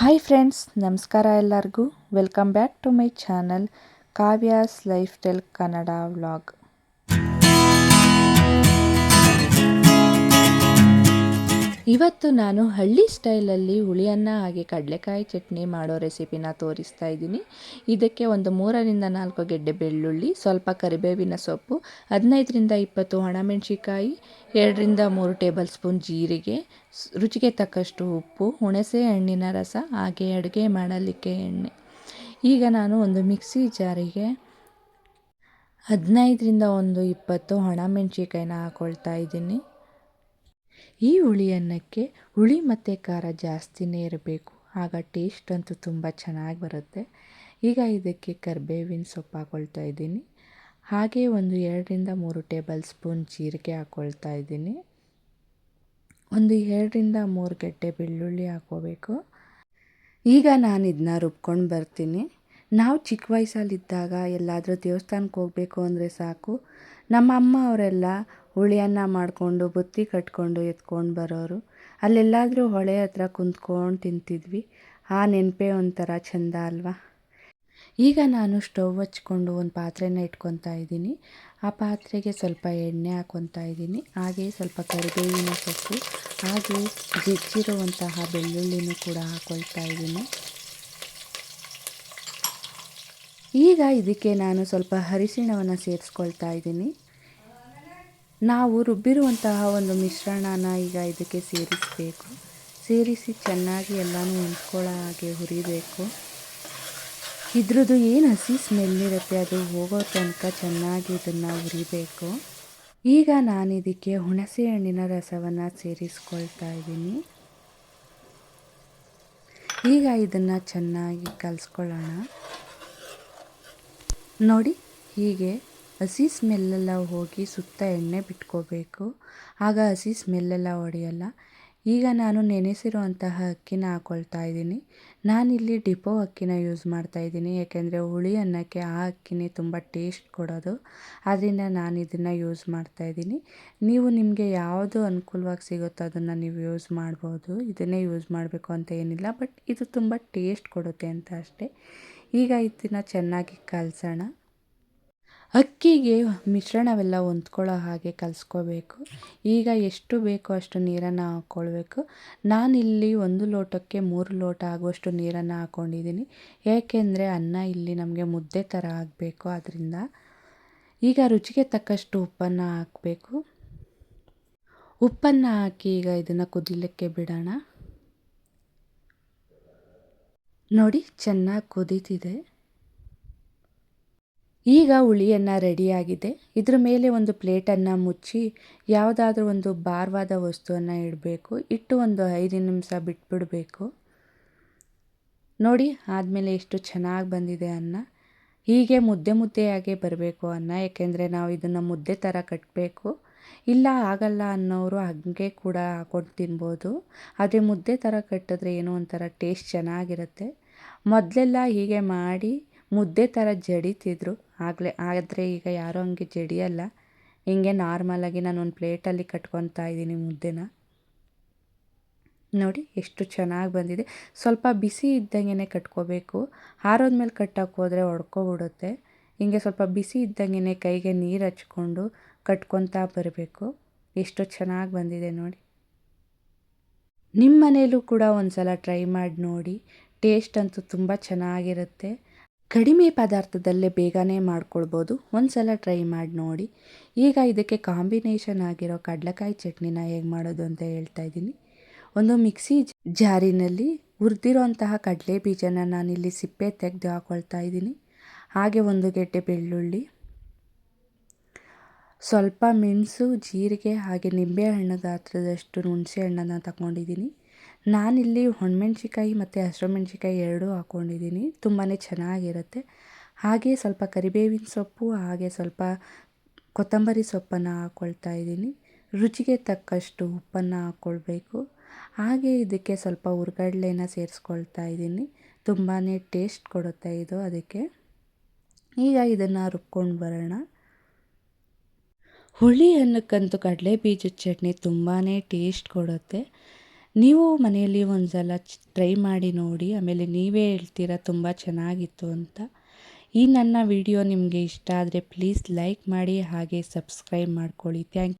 Hi friends ನಮಸ್ಕಾರ ಎಲ್ಲರಿಗೂ. Welcome back to my channel Kavya's life style Kannada vlog ಇವತ್ತು ನಾನು ಹಳ್ಳಿ ಸ್ಟೈಲಲ್ಲಿ ಹುಳಿಯನ್ನ ಹಾಗೆ ಕಡಲೆಕಾಯಿ ಚಟ್ನಿ ಮಾಡೋ ರೆಸಿಪಿನ ತೋರಿಸ್ತಾ ಇದ್ದೀನಿ. ಇದಕ್ಕೆ ಒಂದು ಮೂರರಿಂದ ನಾಲ್ಕು ಗೆಡ್ಡೆ ಬೆಳ್ಳುಳ್ಳಿ, ಸ್ವಲ್ಪ ಕರಿಬೇವಿನ ಸೊಪ್ಪು, ಹದಿನೈದರಿಂದ ಇಪ್ಪತ್ತು ಒಣಮೆಣಸಿಕಾಯಿ ಎರಡರಿಂದ ಮೂರು ಟೇಬಲ್ ಸ್ಪೂನ್ ಜೀರಿಗೆ, ರುಚಿಗೆ ತಕ್ಕಷ್ಟು ಉಪ್ಪು, ಹುಣಸೆ ಹಣ್ಣಿನ ರಸ, ಹಾಗೆ ಅಡುಗೆ ಮಾಡಲಿಕ್ಕೆ ಎಣ್ಣೆ. ಈಗ ನಾನು ಒಂದು ಮಿಕ್ಸಿ ಜಾರಿಗೆ ಹದಿನೈದರಿಂದ ಒಂದು ಇಪ್ಪತ್ತು ಒಣಮೆಣ್ಸಿಕಾಯಿನ ಹಾಕ್ಕೊಳ್ತಾ ಇದ್ದೀನಿ. ಈ ಹುಳಿ ಅನ್ನಕ್ಕೆ ಹುಳಿ ಮತ್ತು ಖಾರ ಜಾಸ್ತಿನೇ ಇರಬೇಕು. ಆಗ ಟೇಸ್ಟ್ ಅಂತೂ ತುಂಬ ಚೆನ್ನಾಗಿ ಬರುತ್ತೆ. ಈಗ ಇದಕ್ಕೆ ಕರಿಬೇವಿನ ಸೊಪ್ಪು ಹಾಕ್ಕೊಳ್ತಾ ಇದ್ದೀನಿ. ಹಾಗೆ ಒಂದು ಎರಡರಿಂದ ಮೂರು ಟೇಬಲ್ ಸ್ಪೂನ್ ಜೀರಿಗೆ ಹಾಕ್ಕೊಳ್ತಾ ಇದ್ದೀನಿ. ಒಂದು ಎರಡರಿಂದ ಮೂರು ಗಡ್ಡೆ ಬೆಳ್ಳುಳ್ಳಿ ಹಾಕ್ಕೋಬೇಕು ಈಗ ನಾನು ಇದನ್ನ ರುಬ್ಕೊಂಡು ಬರ್ತೀನಿ. ನಾವು ಚಿಕ್ಕ ವಯಸ್ಸಲ್ಲಿದ್ದಾಗ ಎಲ್ಲಾದರೂ ದೇವಸ್ಥಾನಕ್ಕೆ ಹೋಗಬೇಕು ಅಂದರೆ ಸಾಕು. ನಮ್ಮ ಅಮ್ಮ ಅವರೆಲ್ಲ ಹುಳಿಯನ್ನ ಮಾಡಿಕೊಂಡು, ಬುತ್ತಿ ಕಟ್ಕೊಂಡು ಎತ್ಕೊಂಡು ಬರೋರು. ಅಲ್ಲೆಲ್ಲಾದರೂ ಹೊಳೆ ಹತ್ರ ಕುಂತ್ಕೊಂಡು ತಿಂತಿದ್ವಿ. ಆ ನೆನಪೇ ಒಂಥರ ಚೆಂದ ಅಲ್ವಾ? ಈಗ ನಾನು ಸ್ಟವ್ ಹಚ್ಕೊಂಡು ಒಂದು ಪಾತ್ರೆನ ಇಟ್ಕೊತಾ ಇದ್ದೀನಿ. ಆ ಪಾತ್ರೆಗೆ ಸ್ವಲ್ಪ ಎಣ್ಣೆ ಹಾಕ್ಕೊತಾ ಇದ್ದೀನಿ. ಹಾಗೆ ಸ್ವಲ್ಪ ಕರಿಬೇವಿನ ಸೊಪ್ಪು, ಹಾಗೆ ಜಜ್ಜಿರುವಂತಹ ಬೆಳ್ಳುಳ್ಳಿನೂ ಕೂಡ ಹಾಕ್ಕೊಳ್ತಾ ಇದ್ದೀನಿ. ಈಗ ಇದಕ್ಕೆ ನಾನು ಸ್ವಲ್ಪ ಅರಿಶಿಣವನ್ನು ಸೇರಿಸ್ಕೊಳ್ತಾ ಇದ್ದೀನಿ. ನಾವು ರುಬ್ಬಿರುವಂತಹ ಒಂದು ಮಿಶ್ರಣನ ಈಗ ಇದಕ್ಕೆ ಸೇರಿಸಬೇಕು. ಸೇರಿಸಿ ಚೆನ್ನಾಗಿ ಎಲ್ಲನೂ ಹೊಂದ್ಕೊಳ್ಳೋ ಹಾಗೆ ಹುರಿಬೇಕು. ಇದ್ರದ್ದು ಏನು ಹಸಿ ಸ್ಮೆಲ್ ಇರುತ್ತೆ, ಅದು ಹೋಗೋ ತನಕ ಚೆನ್ನಾಗಿ ಇದನ್ನು ಹುರಿಬೇಕು. ಈಗ ನಾನು ಇದಕ್ಕೆ ಹುಣಸೆ ಹಣ್ಣಿನ ರಸವನ್ನು ಸೇರಿಸ್ಕೊಳ್ತಾ ಇದ್ದೀನಿ. ಈಗ ಇದನ್ನು ಚೆನ್ನಾಗಿ ಕಲಿಸ್ಕೊಳ್ಳೋಣ. ನೋಡಿ, ಹೀಗೆ ಹಸಿ ಸ್ಮೆಲ್ಲೆಲ್ಲ ಹೋಗಿ ಸುತ್ತ ಎಣ್ಣೆ ಬಿಟ್ಕೋಬೇಕು. ಆಗ ಹಸಿ ಸ್ಮೆಲ್ಲೆಲ್ಲ ಹೊಡೆಯಲ್ಲ. ಈಗ ನಾನು ನೆನೆಸಿರುವಂತಹ ಅಕ್ಕಿನ ಹಾಕ್ಕೊಳ್ತಾ ಇದ್ದೀನಿ. ನಾನಿಲ್ಲಿ ಡಿಪೋ ಅಕ್ಕಿನ ಯೂಸ್ ಮಾಡ್ತಾ ಇದ್ದೀನಿ. ಏಕೆಂದರೆ ಹುಳಿ ಅನ್ನಕ್ಕೆ ಆ ಅಕ್ಕಿನೇ ತುಂಬ ಟೇಸ್ಟ್ ಕೊಡೋದು. ಆದ್ದರಿಂದ ನಾನು ಇದನ್ನು ಯೂಸ್ ಮಾಡ್ತಾ ಇದ್ದೀನಿ. ನೀವು ನಿಮಗೆ ಯಾವುದು ಅನುಕೂಲವಾಗಿ ಸಿಗುತ್ತೋ ಅದನ್ನು ನೀವು ಯೂಸ್ ಮಾಡ್ಬೋದು. ಇದನ್ನೇ ಯೂಸ್ ಮಾಡಬೇಕು ಅಂತ ಏನಿಲ್ಲ. ಬಟ್ ಇದು ತುಂಬ ಟೇಸ್ಟ್ ಕೊಡುತ್ತೆ ಅಂತ ಅಷ್ಟೇ. ಈಗ ಇದನ್ನು ಚೆನ್ನಾಗಿ ಕಲಸೋಣ. ಅಕ್ಕಿಗೆ ಮಿಶ್ರಣವೆಲ್ಲ ಹೊಂದ್ಕೊಳ್ಳೋ ಹಾಗೆ ಕಲಿಸ್ಕೊಬೇಕು. ಈಗ ಎಷ್ಟು ಬೇಕೋ ಅಷ್ಟು ನೀರನ್ನು ಹಾಕ್ಕೊಳ್ಬೇಕು. ನಾನಿಲ್ಲಿ ಒಂದು ಲೋಟಕ್ಕೆ ಮೂರು ಲೋಟ ಆಗುವಷ್ಟು ನೀರನ್ನು ಹಾಕ್ಕೊಂಡಿದ್ದೀನಿ. ಏಕೆಂದರೆ ಅನ್ನ ಇಲ್ಲಿ ನಮಗೆ ಮುದ್ದೆ ಥರ ಆಗಬೇಕು ಅದರಿಂದ ಈಗ ರುಚಿಗೆ ತಕ್ಕಷ್ಟು ಉಪ್ಪನ್ನು ಹಾಕಬೇಕು. ಉಪ್ಪನ್ನು ಹಾಕಿ ಈಗ ಇದನ್ನು ಕುದಿಲಿಕ್ಕೆ ಬಿಡೋಣ. ನೋಡಿ, ಚೆನ್ನಾಗಿ ಕುದೀತಿದೆ. ಈಗ ಹುಳಿಯನ್ನು ರೆಡಿಯಾಗಿದೆ ಇದ್ರ ಮೇಲೆ ಒಂದು ಪ್ಲೇಟನ್ನು ಮುಚ್ಚಿ, ಯಾವುದಾದ್ರೂ ಒಂದು ಭಾರವಾದ ವಸ್ತುವನ್ನು ಇಡಬೇಕು. ಇಟ್ಟು ಒಂದು ಐದು ನಿಮಿಷ ಬಿಟ್ಬಿಡಬೇಕು. ನೋಡಿ, ಆದಮೇಲೆ ಎಷ್ಟು ಚೆನ್ನಾಗಿ ಬಂದಿದೆ ಅನ್ನ. ಹೀಗೆ ಮುದ್ದೆ ಮುದ್ದೆಯಾಗೆ ಬರಬೇಕು ಅನ್ನ, ಯಾಕೆಂದರೆ ನಾವು ಇದನ್ನು ಮುದ್ದೆ ಥರ ಕಟ್ಟಬೇಕು ಇಲ್ಲ ಆಗಲ್ಲ ಅನ್ನೋರು ಹಾಗೆ ಕೂಡ ಹಾಕೊಂಡು ತಿನ್ಬೋದು. ಆದರೆ ಮುದ್ದೆ ಥರ ಕಟ್ಟಿದ್ರೆ ಏನೋ ಒಂಥರ ಟೇಸ್ಟ್ ಚೆನ್ನಾಗಿರುತ್ತೆ. ಮೊದಲೆಲ್ಲ ಹೀಗೆ ಮಾಡಿ ಮುದ್ದೆ ಥರ ಜಡಿತಿದ್ರು. ಆಗಲೇ, ಆದರೆ ಈಗ ಯಾರೂ ಹಂಗೆ ಜಡಿಯಲ್ಲ. ಹಿಂಗೆ ನಾರ್ಮಲಾಗಿ ನಾನು ಒಂದು ಪ್ಲೇಟಲ್ಲಿ ಕಟ್ಕೊತಾ ಇದ್ದೀನಿ ಮುದ್ದೆನ. ನೋಡಿ, ಎಷ್ಟು ಚೆನ್ನಾಗಿ ಬಂದಿದೆ. ಸ್ವಲ್ಪ ಬಿಸಿ ಇದ್ದಂಗೆ ಕಟ್ಕೋಬೇಕು. ಆರೋದ್ಮೇಲೆ ಕಟ್ಟಕ್ಕೆ ಹೋದರೆ ಒಡ್ಕೊಬಿಡುತ್ತೆ ಹಿಂಗೆ ಸ್ವಲ್ಪ ಬಿಸಿ ಇದ್ದಂಗೆ ಕೈಗೆ ನೀರು ಹಚ್ಕೊಂಡು ಕಟ್ಕೊತಾ ಬರಬೇಕು. ಎಷ್ಟು ಚೆನ್ನಾಗಿ ಬಂದಿದೆ ನೋಡಿ. ನಿಮ್ಮ ಮನೇಲೂ ಕೂಡ ಒಂದು ಸಲ ಟ್ರೈ ಮಾಡಿ ನೋಡಿ. ಟೇಸ್ಟ್ ಅಂತೂ ತುಂಬ ಚೆನ್ನಾಗಿರುತ್ತೆ. ಕಡಿಮೆ ಪದಾರ್ಥದಲ್ಲೇ ಬೇಗನೆ ಮಾಡ್ಕೊಳ್ಬೋದು. ಒಂದು ಸಲ ಟ್ರೈ ಮಾಡಿ ನೋಡಿ. ಈಗ ಇದಕ್ಕೆ ಕಾಂಬಿನೇಷನ್ ಆಗಿರೋ ಕಡಲೆಕಾಯಿ ಚಟ್ನಿನ ಹೇಗೆ ಮಾಡೋದು ಅಂತ ಹೇಳ್ತಾ ಇದ್ದೀನಿ. ಒಂದು ಮಿಕ್ಸಿ ಜಾರಿನಲ್ಲಿ ಹುರಿದಿರೋಂತಹ ಕಡಲೆ ಬೀಜನ ನಾನಿಲ್ಲಿ ಸಿಪ್ಪೆ ತೆಗೆದು ಹಾಕ್ಕೊಳ್ತಾ ಇದ್ದೀನಿ. ಹಾಗೆ ಒಂದು ಗೆಡ್ಡೆ ಬೆಳ್ಳುಳ್ಳಿ, ಸ್ವಲ್ಪ ಮೆಣಸು, ಜೀರಿಗೆ ಹಾಗೆ ನಿಂಬೆಹಣ್ಣು ಗಾತ್ರದಷ್ಟು ಹುಣಸೆ ಹಣ್ಣನ್ನು ತಗೊಂಡಿದ್ದೀನಿ. ನಾನಿಲ್ಲಿ ಒಣಮೆಣ್ಸಿಕಾಯಿ ಮತ್ತು ಹಸಿರು ಮೆಣಸಿಕಾಯಿ ಎರಡೂ ಹಾಕ್ಕೊಂಡಿದ್ದೀನಿ. ತುಂಬಾ ಚೆನ್ನಾಗಿರುತ್ತೆ. ಹಾಗೆ ಸ್ವಲ್ಪ ಕರಿಬೇವಿನ ಸೊಪ್ಪು, ಹಾಗೆ ಸ್ವಲ್ಪ ಕೊತ್ತಂಬರಿ ಸೊಪ್ಪನ್ನು ಹಾಕ್ಕೊಳ್ತಾ ಇದ್ದೀನಿ. ರುಚಿಗೆ ತಕ್ಕಷ್ಟು ಉಪ್ಪನ್ನು ಹಾಕ್ಕೊಳ್ಬೇಕು ಹಾಗೆ ಇದಕ್ಕೆ ಸ್ವಲ್ಪ ಹುರ್ಗಡ್ಲೆನ ಸೇರಿಸ್ಕೊಳ್ತಾ ಇದ್ದೀನಿ. ತುಂಬಾ ಟೇಸ್ಟ್ ಕೊಡುತ್ತೆ ಇದು ಅದಕ್ಕೆ. ಈಗ ಇದನ್ನು ರುಬ್ಕೊಂಡು ಬರೋಣ. ಹುಳಿ ಅನ್ನಕ್ಕಂತೂ ಕಡಲೆ ಬೀಜದ ಚಟ್ನಿ ತುಂಬಾ ಟೇಸ್ಟ್ ಕೊಡುತ್ತೆ. ನೀವು ಮನೆಯಲ್ಲಿ ಒಂದು ಸಲ ಟ್ರೈ ಮಾಡಿ ನೋಡಿ, ಆಮೇಲೆ ನೀವೇ ಹೇಳ್ತೀರಾ ತುಂಬ ಚೆನ್ನಾಗಿತ್ತು ಅಂತ. ಈ ನನ್ನ ವಿಡಿಯೋ ನಿಮಗೆ ಇಷ್ಟ ಆದರೆ ಪ್ಲೀಸ್ ಲೈಕ್ ಮಾಡಿ, ಹಾಗೆ ಸಬ್ಸ್ಕ್ರೈಬ್ ಮಾಡ್ಕೊಳ್ಳಿ. ಥ್ಯಾಂಕ್